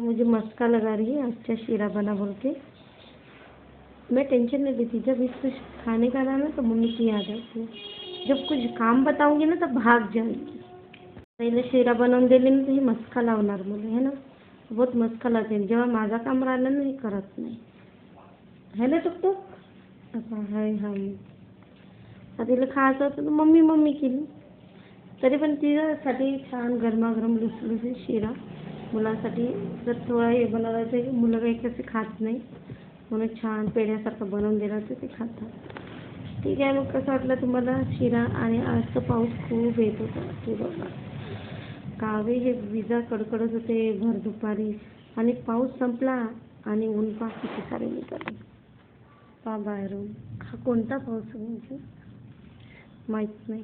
मुझे मस्का लगा रही है अच्छा शीरा बना बोल के। मैं टेंशन नहीं लेती जब इस कुछ खाने का ना ना तो मम्मी की याद आती है। जब कुछ काम बताऊँगी ना तर भाग जाएगी। पहिले शिरा बनवून दिली ना ही मस्का लावणार मुलं है ना? बहुत मस्का लावते जेव्हा माझा काम राहिलं ना हे करत नाही। है ना, टुकटुक? आता हाय हाय। आता तिला खायचं तर मम्मी मम्मी केली तरी पण तिच्यासाठी छान, गरमागरम लुसलुसीत शिरा। मुलांसाठी जर थोडा हे बनवला तर मुलं काही कसे खात नाही. म्हणून छान पेढ्यासारखं बनवून दिलं तर ते खातात. ठीक आहे मग कसं वाटलं तुम्हाला? शिरा आणि आज तर पाऊस खूप येत होता. ते बघा. कावे हे विजा कडकडत होते भर दुपारी. आणि पाऊस संपला आणि ऊन पा किती सारे निघाले. पा बाहेरून. हा कोणता पाऊस म्हणजे? माहीत नाही.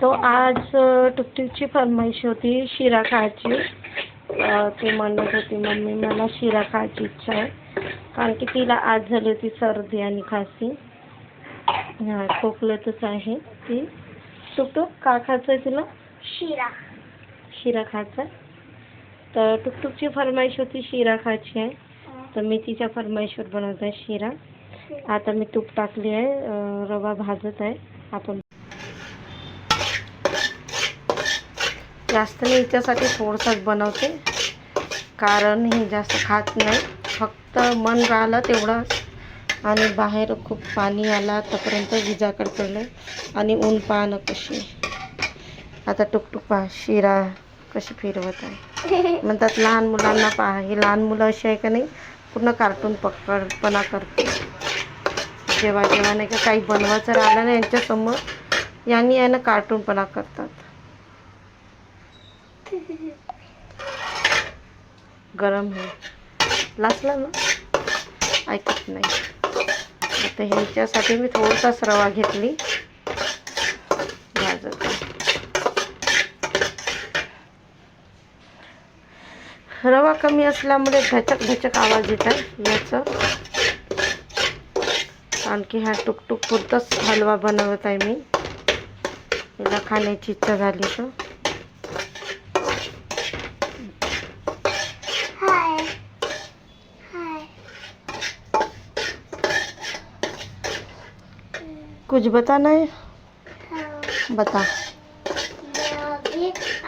तो आज टुकटुकची फरमाईश होती शिरा खायची. ती म्हणत होती मम्मी मला शिरा खायची इच्छा आहे. कारण की तिला आज झाली होती सर्दी आणि खासी. हा खोकल्यातच आहे ती. टुकटुक का खायचं आहे तुला? शिरा. शिरा खायचा? तर टुकटुकची फरमाईश होती शिरा खायची आहे. तर मी तिच्या फरमाईशवर बनवत आहे शिरा. आता मी तूप टाकली आहे रवा भाजत आहे. आपण जास्त मी हिच्यासाठी थोडंसंच बनवते. कारण ही जास्त खात नाही. फक्त मन राहिलं तेवढंच. आणि बाहेर खूप पाणी आला आतापर्यंत विजा पडलं. आणि ऊन पाहणं कशी. आता टुकटुक पहा शिरा कशी फिरवत आहे. म्हणतात लहान मुलांना पहा हे लहान मुलं अशी आहे का नाही पूर्ण कार्टून पकडपणा करते. जेव्हा जेव्हा नाही का काही बनवायचं राहिलं ना यांच्यासमोर यांनी यानं कार्टूनपणा करतात. गरम आहे लासला ना? ऐकत नाही. आता ह्याच्यासाठी मी थोडासाच रवा घेतली. भाजत रवा कमी असल्यामुळे घचक घचक आवाज येत आहे याचं. आणखी हा टुकटुक पुरतंच हलवा बनवत आहे मी. याला खाण्याची इच्छा झाली तर. कुछ बताना है? हाँ, बता।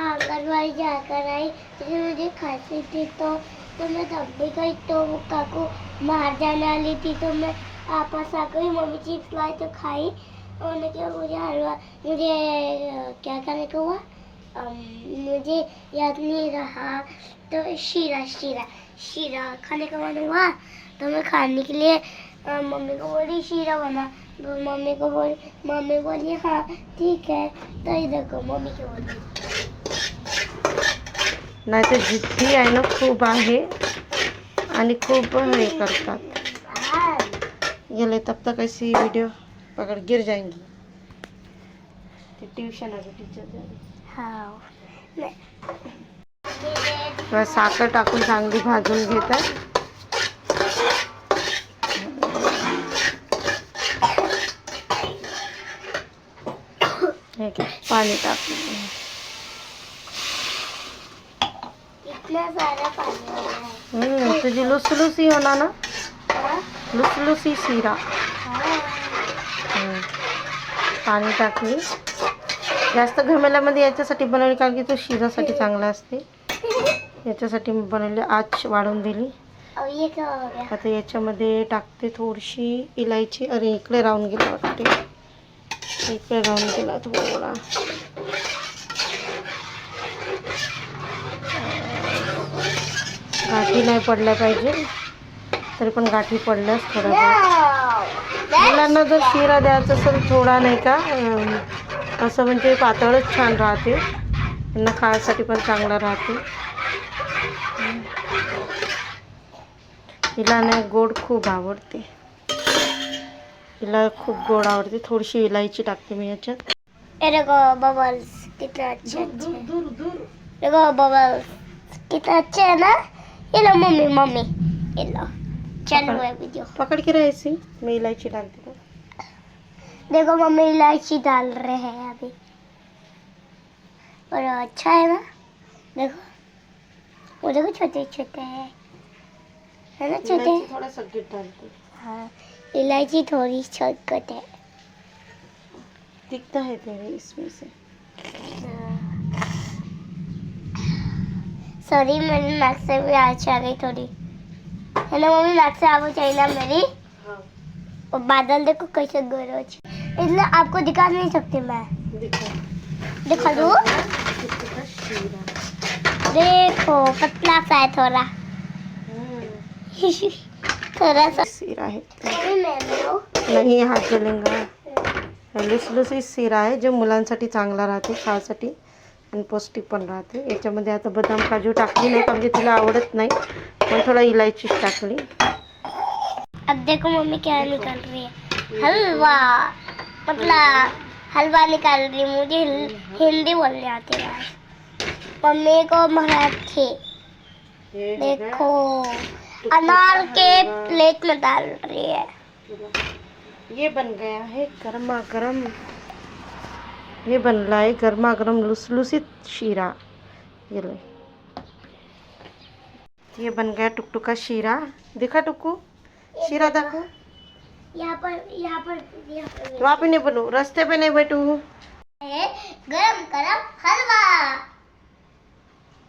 आंगनबाड़ी जाकर आई मुझे खांसी थी तो तो मैं तब भी गई तो वो काकू बाहर जाने वाली थी तो मैं आपस आ गई मम्मी चिप्स लाई तो खाई। मुझे हलवा मुझे क्या करने को हुआ? मुझे याद नहीं रहा। तो शीरा शीरा शीरा खाने का मन हुआ तो मैं खाने के लिए मम्मी को बोली शीरा बना। मम्मी को बोली मम्मी बोली हाँ ठीक है। तो इधर को मम्मी की बोली। नाही तर जिद्दी आहे ना खूप आहे आणि खूप हे करतात. हाँ, ये ले तब तक ऐसी वीडियो पकड़ गिर जाएँगी ते ट्यूशन आहे टीचर हाँ साखर टाकून चांगली भाजून घेत पाणी हम्म, तुझी लुसलुसी होणार ना लुसलुसी शिरा. हाँ. पाणी टाकली जास्त घमेल्यामध्ये याच्यासाठी बनवली कारण की तो शिजासाठी चांगला असते. याच्यासाठी मी बनवली आच वाढवून दिली. हो गया आता याच्यामध्ये टाकते थोडीशी इलायची. अरे इकडे राहून गेला वाटते. इकडे राहून गेला थोडा गाठी नाही पडल्या पाहिजे. तरी पण गाठी पडल्यास थोडा मुलांना जर शिरा द्यायचा असेल थोडा नाही का असं म्हणजे पातळच छान राहते. त्यांना खायसाठी पण चांगलं राहते. हिला नाही गोड खूप आवडते. हिला खूप गोड आवडते. थोडीशी इलायची टाकते मी याच्यात. बबल्स कितना अच्छे अच्छे हैं। दूर दूर. देखो बबल्स कितना अच्छे है ना? ये लो मम्मी मम्मी. ये लो. चल। वीडियो पकड़ के रहे ऐसी मैं इलायची डालती हूँ देखो मम्मी इलायची डाल रहे हैं अभी. और अच्छा है ना? देखो. वो देखो छोटे छोटे हैं. है ना छोटे? थोड़ा सा गिर डालते हाँ. इलायची थोड़ी छोट है। दिखता है तेरे इसमें से। सॉरी मेरी नाक से भी आवाज़ आ गई थोड़ी। है ना मम्मी नाक से आवाज़ आई ना मेरी? हाँ। और बादल देखो कैसे गरज इसलिए आपको दिखा नहीं सकती मैं। दिखा। दिखा दो? देखो। पतला सा है थोड़ा है लो नाही हात जलेंगा लुसलुसीत शिरा आहे जे मुलांसाठी चांगला राहते खायसाठी. आणि पौष्टिक पण राहते. याच्यामध्ये आता बदाम काजू टाकली नाही म्हणजे तिला आवडत नाही. पण थोडा इलायचीच टाकली. अब देखो मम्मी क्या निकाल रही है. हलवा. मतलब हलवा निकाल रही है. मुझे हिंदी बोलने आती है. मम्मी को मराठी. देखो. अनार के प्लेट में डाल रही है। ये बन गया है गर्मा गर्म। ये बन रहा है गर्मा गर्म लुसलुसीत शीरा। ये ले। ये बन गया टुकटुका शीरा। दिखा टुकू? शीरा दाखव यहाँ पर यहाँ पर यहाँ पर। तो आप ही नहीं बनू रास्ते पे नहीं बैठू। गरम गरम हलवा।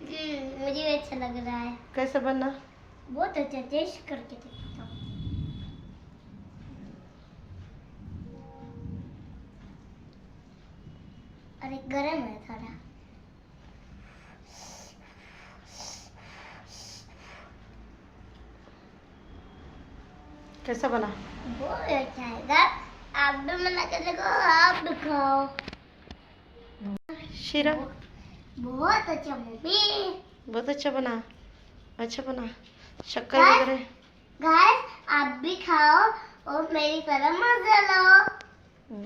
हम्म, मुझे अच्छा लग रहा है। कैसे बनना बहुत अच्छा टेस्ट करके देखता हूँ अरे गरम है थोड़ा कैसा बना? बहुत अच्छा है आप भी मना करने को आप भी खाओ। शीरा? बहुत अच्छा मम्मी बहुत अच्छा बना। अच्छा बना। शक्कर वगैरह गाइस आप भी खाओ और मेरी तरह मज़ा लो हम्म.